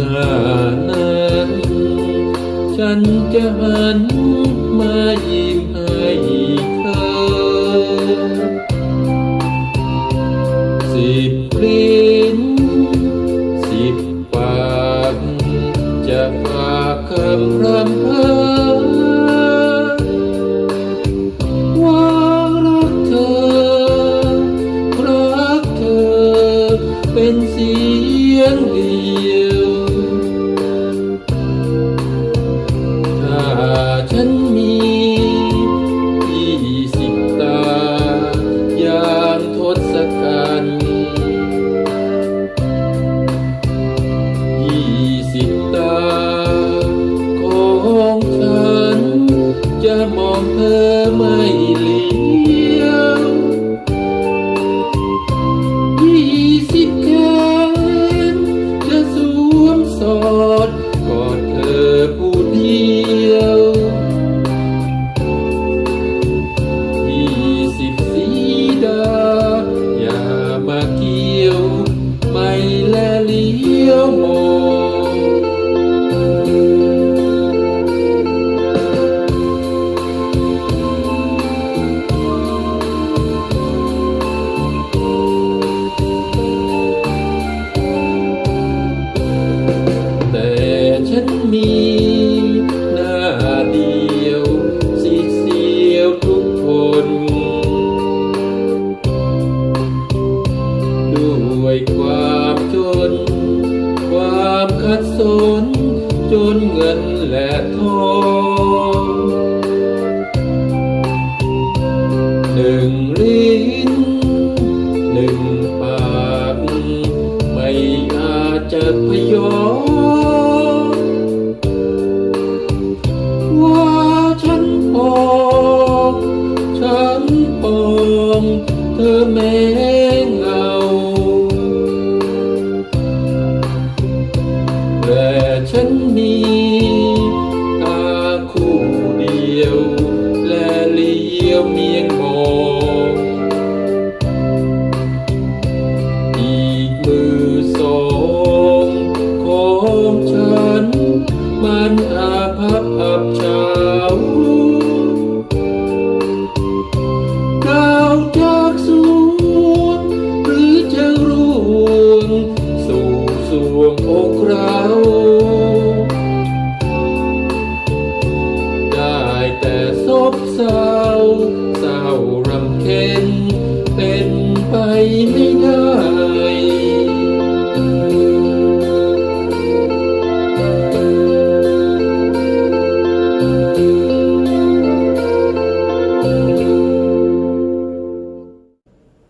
หนานั้นฉันจะหันมายิ้มให้เธอสิบลิ้นสิบปากจะฝากคำรำเพ้อ จะมอ มีหน้าเดียวสีเสียวทุกคน ด้วยความจน ความขัดสน จนเงินและทองหนึ่งลิ้นหนึ่งปาก ไม่อาจจะพยอม แม้เงาแต่ฉันมีตาคู่ สวงอกเราได้แต่ซบเศร้าเศร้ารำเค็นเป็นไปไม่